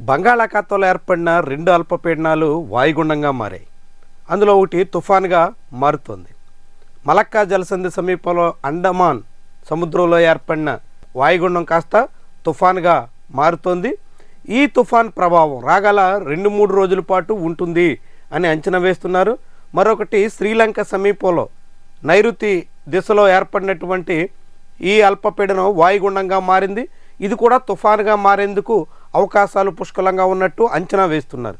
బంగాళాఖాతంలో ఏర్పడిన రెండు అల్పపీడనాలు వాయుగుండంగా మారాయి. అందులో ఒకటి తుఫాన్గా మారుతోంది. మలక్కా జలసంధి సమీపంలో అండమాన్ సముద్రంలో ఏర్పడిన వాయుగుండం కాస్త తుఫాన్గా మారుతోంది. ఈ తుఫాన్ ప్రభావం రాగల రెండు మూడు రోజుల పాటు ఉంటుంది అని అంచనా వేస్తున్నారు. మరొకటి శ్రీలంక సమీపంలో నైరుతి దిశలో ఏర్పడినటువంటి ఈ అల్పపీడనం వాయుగుండంగా మారింది. ఇది కూడా తుఫాన్గా మారేందుకు అవకాశాలు పుష్కలంగా ఉన్నట్టు అంచనా వేస్తున్నారు.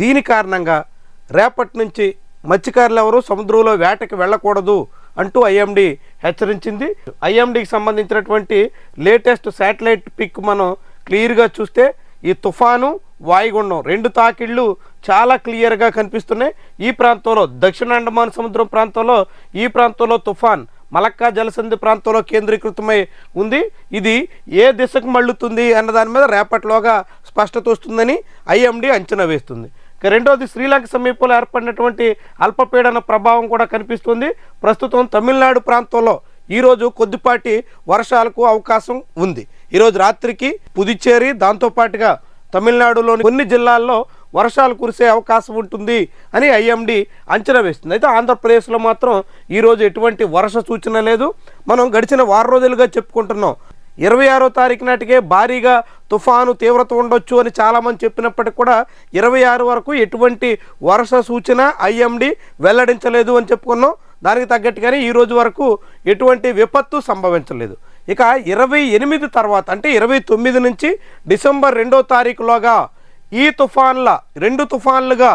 దీని కారణంగా రేపటి నుంచి మత్స్యకారులు ఎవరు సముద్రంలో వేటకి వెళ్ళకూడదు అంటూ ఐఎండి హెచ్చరించింది. ఐఎండికి సంబంధించినటువంటి లేటెస్ట్ శాటిలైట్ పిక్ మనం క్లియర్గా చూస్తే ఈ తుఫాను వాయుగుండం రెండు తాకిళ్ళు చాలా క్లియర్గా కనిపిస్తున్నాయి. ఈ ప్రాంతంలో దక్షిణ అండమాన్ సముద్రం ప్రాంతంలో ఈ ప్రాంతంలో తుఫాన్ మలక్కా జలసంధి ప్రాంతంలో కేంద్రీకృతమై ఉంది. ఇది ఏ దిశకు మళ్ళుతుంది అన్న దాని మీద రేపటిలోగా స్పష్టత వస్తుందని ఐఎండి అంచనా వేస్తుంది. రెండవది శ్రీలంక సమీపంలో ఏర్పడినటువంటి అల్పపీడన ప్రభావం కూడా కనిపిస్తుంది. ప్రస్తుతం తమిళనాడు ప్రాంతంలో ఈరోజు కొద్దిపాటి వర్షాలకు అవకాశం ఉంది. ఈరోజు రాత్రికి పుదుచ్చేరి దాంతోపాటుగా తమిళనాడులోని కొన్ని జిల్లాల్లో వర్షాలు కురిసే అవకాశం ఉంటుంది అని ఐఎండి అంచనా వేస్తుంది. అయితే ఆంధ్రప్రదేశ్లో మాత్రం ఈరోజు ఎటువంటి వర్ష సూచన లేదు. మనం గడిచిన వారం రోజులుగా చెప్పుకుంటున్నాం. ఇరవై ఆరో తారీఖు నాటికే భారీగా తుఫాను తీవ్రత ఉండొచ్చు అని చాలామంది చెప్పినప్పటికీ కూడా ఇరవై ఆరు వరకు ఎటువంటి వర్ష సూచన ఐఎండి వెల్లడించలేదు అని చెప్పుకున్నాం. దానికి తగ్గట్టుగానే ఈ రోజు వరకు ఎటువంటి విపత్తు సంభవించలేదు. ఇక ఇరవై ఎనిమిది తర్వాత అంటే ఇరవై తొమ్మిది నుంచి డిసెంబర్ రెండో తారీఖులోగా ఈ తుఫాన్ల రెండు తుఫాన్లుగా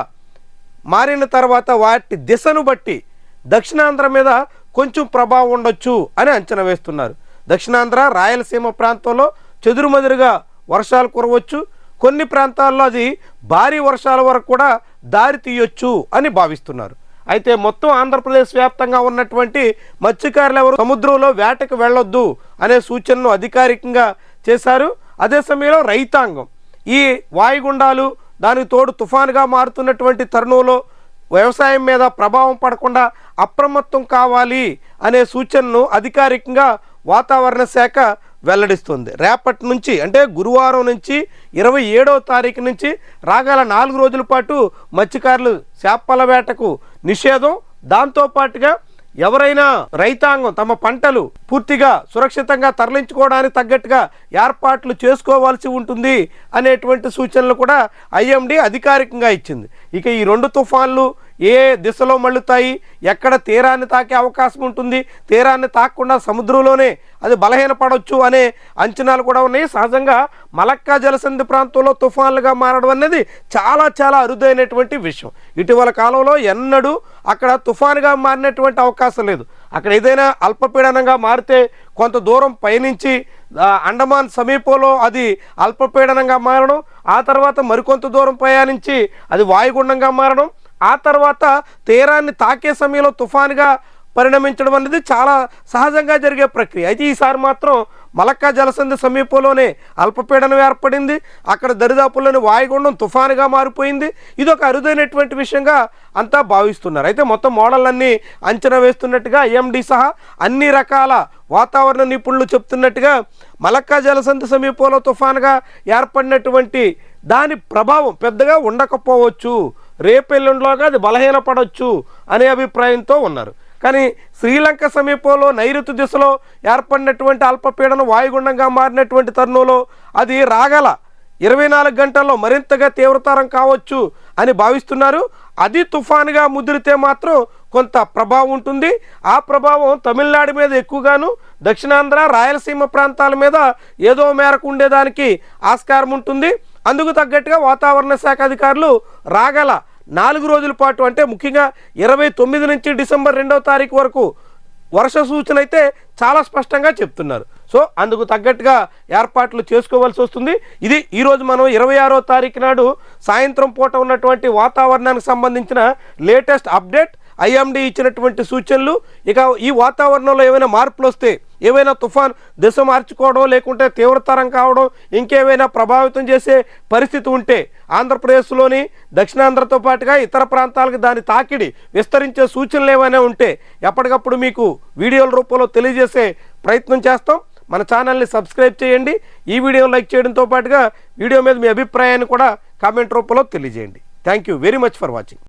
మారిన తర్వాత వాటి దిశను బట్టి దక్షిణాంధ్ర మీద కొంచెం ప్రభావం ఉండొచ్చు అని అంచనా వేస్తున్నారు. దక్షిణాంధ్ర రాయలసీమ ప్రాంతంలో చెదురుమదురుగా వర్షాలు కురవచ్చు. కొన్ని ప్రాంతాల్లో అది భారీ వర్షాల వరకు కూడా దారి తీయొచ్చు అని భావిస్తున్నారు. అయితే మొత్తం ఆంధ్రప్రదేశ్ వ్యాప్తంగా ఉన్నటువంటి మత్స్యకారులు ఎవరు? సముద్రంలో వేటకు వెళ్ళొద్దు అనే సూచనను అధికారికంగా చేశారు. అదే సమయంలో రైతాంగం ఈ వాయుగుండాలు దానికి తోడు తుఫాన్గా మారుతున్నటువంటి తరుణంలో వ్యవసాయం మీద ప్రభావం పడకుండా అప్రమత్తం కావాలి అనే సూచనను అధికారికంగా వాతావరణ శాఖ వెల్లడిస్తుంది. రేపటి నుంచి అంటే గురువారం నుంచి ఇరవై ఏడవ తారీఖు నుంచి రాగల నాలుగు రోజుల పాటు మత్స్యకారులు చేపల వేటకు నిషేధం. దాంతోపాటుగా ఎవరైనా రైతాంగం తమ పంటలు పూర్తిగా సురక్షితంగా తరలించుకోవడానికి తగ్గట్టుగా ఏర్పాట్లు చేసుకోవాల్సి ఉంటుంది అనేటువంటి సూచనలు కూడా ఐఎండి అధికారికంగా ఇచ్చింది. ఇక ఈ రెండు తుఫాన్లు ఏ దిశలో మళ్ళుతాయి? ఎక్కడ తీరాన్ని తాకే అవకాశం ఉంటుంది? తీరాన్ని తాకకుండా సముద్రంలోనే అది బలహీనపడవచ్చు అనే అంచనాలు కూడా ఉన్నాయి. సహజంగా మలక్కా జలసంధి ప్రాంతంలో తుఫాన్లుగా మారడం అనేది చాలా చాలా అరుదైనటువంటి విషయం. ఇటీవల కాలంలో ఎన్నడూ అక్కడ తుఫానుగా మారినటువంటి అవకాశం లేదు. అక్కడ ఏదైనా అల్పపీడనంగా మారితే కొంత దూరం పయనించి అండమాన్ సమీపంలో అది అల్పపీడనంగా మారడం ఆ తర్వాత మరికొంత దూరం ప్రయాణించి అది వాయుగుండంగా మారడం ఆ తర్వాత తీరాన్ని తాకే సమయంలో తుఫాన్గా పరిణమించడం అనేది చాలా సహజంగా జరిగే ప్రక్రియ. అయితే ఈసారి మాత్రం మలక్కా జలసంధి సమీపంలోనే అల్పపీడనం ఏర్పడింది. అక్కడ దరిదాపుల్లోని వాయుగుండం తుఫానుగా మారిపోయింది. ఇది ఒక అరుదైనటువంటి విషయంగా అంతా భావిస్తున్నారు. అయితే మొత్తం మోడళ్ళన్నీ అంచనా వేస్తున్నట్టుగా ఐఎండి సహా అన్ని రకాల వాతావరణ నిపుణులు చెప్తున్నట్టుగా మలక్కా జలసంధి సమీపంలో తుఫానుగా ఏర్పడినటువంటి దాని ప్రభావం పెద్దగా ఉండకపోవచ్చు. రేపెల్లుండిలోగా అది బలహీనపడవచ్చు అనే అభిప్రాయంతో ఉన్నారు. కానీ శ్రీలంక సమీపంలో నైరుతి దిశలో ఏర్పడినటువంటి అల్పపీడనం వాయుగుండంగా మారినటువంటి తరుణంలో అది రాగల ఇరవై నాలుగు గంటల్లో మరింతగా తీవ్రతరం కావచ్చు అని భావిస్తున్నారు. అది తుఫానుగా ముదిరితే మాత్రం కొంత ప్రభావం ఉంటుంది. ఆ ప్రభావం తమిళనాడు మీద ఎక్కువగాను దక్షిణాంధ్ర రాయలసీమ ప్రాంతాల మీద ఏదో మేరకు ఉండేదానికి ఆస్కారం ఉంటుంది. అందుకు తగ్గట్టుగా వాతావరణ శాఖ అధికారులు రాగల నాలుగు రోజుల పాటు అంటే ముఖ్యంగా ఇరవై తొమ్మిది నుంచి డిసెంబర్ రెండవ తారీఖు వరకు వర్ష సూచన అయితే చాలా స్పష్టంగా చెప్తున్నారు. సో అందుకు తగ్గట్టుగా ఏర్పాట్లు చేసుకోవాల్సి వస్తుంది. ఇది ఈరోజు మనం ఇరవై ఆరో తారీఖు నాడు సాయంత్రం పూట ఉన్నటువంటి వాతావరణానికి సంబంధించిన లేటెస్ట్ అప్డేట్ ఐఎండి ఇచ్చినటువంటి సూచనలు. ఇక ఈ వాతావరణంలో ఏమైనా మార్పులు వస్తే ఏవైనా తుఫాన్ దిశ మార్చుకోవడం లేకుంటే తీవ్రతరం కావడం ఇంకేవైనా ప్రభావితం చేసే పరిస్థితి ఉంటే ఆంధ్రప్రదేశ్లోని దక్షిణాంధ్రతో పాటుగా ఇతర ప్రాంతాలకు దాని తాకిడి విస్తరించే సూచనలు ఏమైనా ఉంటే ఎప్పటికప్పుడు మీకు వీడియోల రూపంలో తెలియజేసే ప్రయత్నం చేస్తాం. మన ఛానల్ని సబ్స్క్రైబ్ చేయండి. ఈ వీడియో లైక్ చేయడంతో పాటుగా వీడియో మీద మీ అభిప్రాయాన్ని కూడా కామెంట్ రూపంలో తెలియజేయండి. Thank you very much for watching